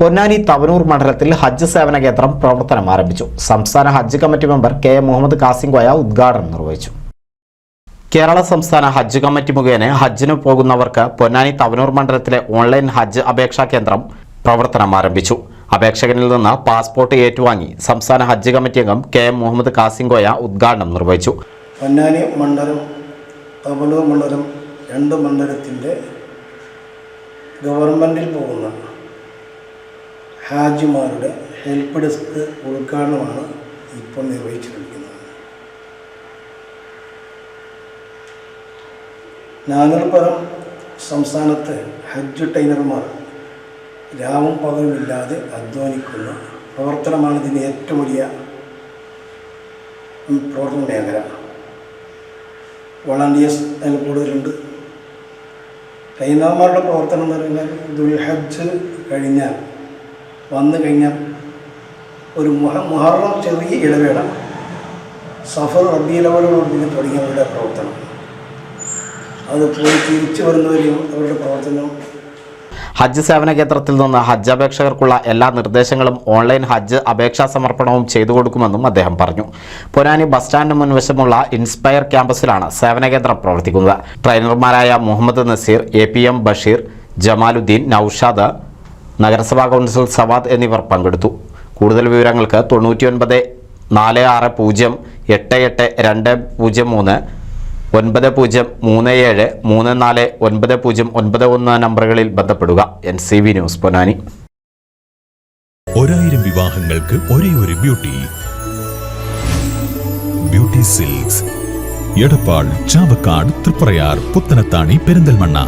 പൊന്നാനി തവനൂർ മണ്ഡലത്തിൽ ഹജ്ജ് സേവന കേന്ദ്രം പ്രവർത്തനം ആരംഭിച്ചു. സംസ്ഥാന Hajj committee member K Muhammad Kasim Koya ഉദ്ഘാടനം നിർവഹിച്ചു. കേരള സംസ്ഥാന ഹജ്ജ് കമ്മിറ്റി മുഖേന ഹജ്ജിന് പോകുന്നവർക്ക് പൊന്നാനി തവനൂർ മണ്ഡലത്തിലെ ഓൺലൈൻ ഹജ്ജ് അപേക്ഷാ കേന്ദ്രം പ്രവർത്തനം ആരംഭിച്ചു. അപേക്ഷകനിൽ നിന്ന് പാസ്പോർട്ട് ഏറ്റുവാങ്ങി സംസ്ഥാന ഹജ്ജ് കമ്മിറ്റി അംഗം കെ എം മുഹമ്മദ് കാസിംഗോയ ഉദ്ഘാടനം നിർവഹിച്ചു. പൊന്നാനി മണ്ഡലം തവനൂർ മണ്ഡലം രണ്ട് മണ്ഡലത്തിന്റെ ഗവൺമെന്റിൽ പോകുന്ന ഹാജിമാരുടെ ഹെൽപ്പ് ഡെസ്ക് ഉദ്ഘാടനമാണ് ഇപ്പോൾ നിർവഹിച്ചിരിക്കുന്നത്. നാനൂറുപുറം സംസ്ഥാനത്ത് ഹജ്ജ് ട്രെയിനർമാർ രാവും പകലുമില്ലാതെ അധ്വാനിക്കുന്ന പ്രവർത്തനമാണ് ഇതിന്റെ ഏറ്റവും വലിയ പ്രവർത്തന മേഖല. വളണ്ടിയേഴ്സ് അതിൽ കൂടുതലുണ്ട്. ട്രെയിനർമാരുടെ പ്രവർത്തനം എന്ന് പറഞ്ഞാൽ ദുൽഹജ്ജ് കഴിഞ്ഞാൽ വന്നു കഴിഞ്ഞാൽ ഒരു മുഹ മുഹറം ചെറിയ ഇടവേള. സഫർ റബിയിലവരോട് പിന്നെ തുടങ്ങിയ അവരുടെ പ്രവർത്തനം. അത് പോയി തിരിച്ചു വരുന്നവരെയും അവരുടെ പ്രവർത്തനം ഹജ്ജ് സേവന കേന്ദ്രത്തിൽ നിന്ന് ഹജ്ജ് അപേക്ഷകർക്കുള്ള എല്ലാ നിർദ്ദേശങ്ങളും ഓൺലൈൻ ഹജ്ജ് അപേക്ഷാ സമർപ്പണവും ചെയ്തു കൊടുക്കുമെന്നും അദ്ദേഹം പറഞ്ഞു. പൊന്നാനി ബസ് സ്റ്റാൻഡിന് മുൻവശമുള്ള ഇൻസ്പയർ ക്യാമ്പസിലാണ് സേവന കേന്ദ്രം പ്രവർത്തിക്കുന്നത്. ട്രെയിനർമാരായ മുഹമ്മദ് നസീർ എം ബഷീർ ജമാലുദ്ദീൻ നൌഷാദ് നഗരസഭാ കൗൺസിൽ സവാദ് എന്നിവർ പങ്കെടുത്തു. കൂടുതൽ വിവരങ്ങൾക്ക് തൊണ്ണൂറ്റിയൊൻപത് നാല് ആറ് പൂജ്യം എട്ട് എട്ട് രണ്ട് പൂജ്യം മൂന്ന് ഒൻപത് പൂജ്യം മൂന്ന് ഏഴ് മൂന്ന് നാല് ഒൻപത് പൂജ്യം ഒൻപത് ഒന്ന് നമ്പറുകളിൽ ബന്ധപ്പെടുക. N C V news Ponnani. ഒരായിരം വിവാഹങ്ങൾക്ക് ഒരേ ഒരു beauty. Beauty silks. Edappal Chavakkad Triprayar Puthanathani Perinthalmanna.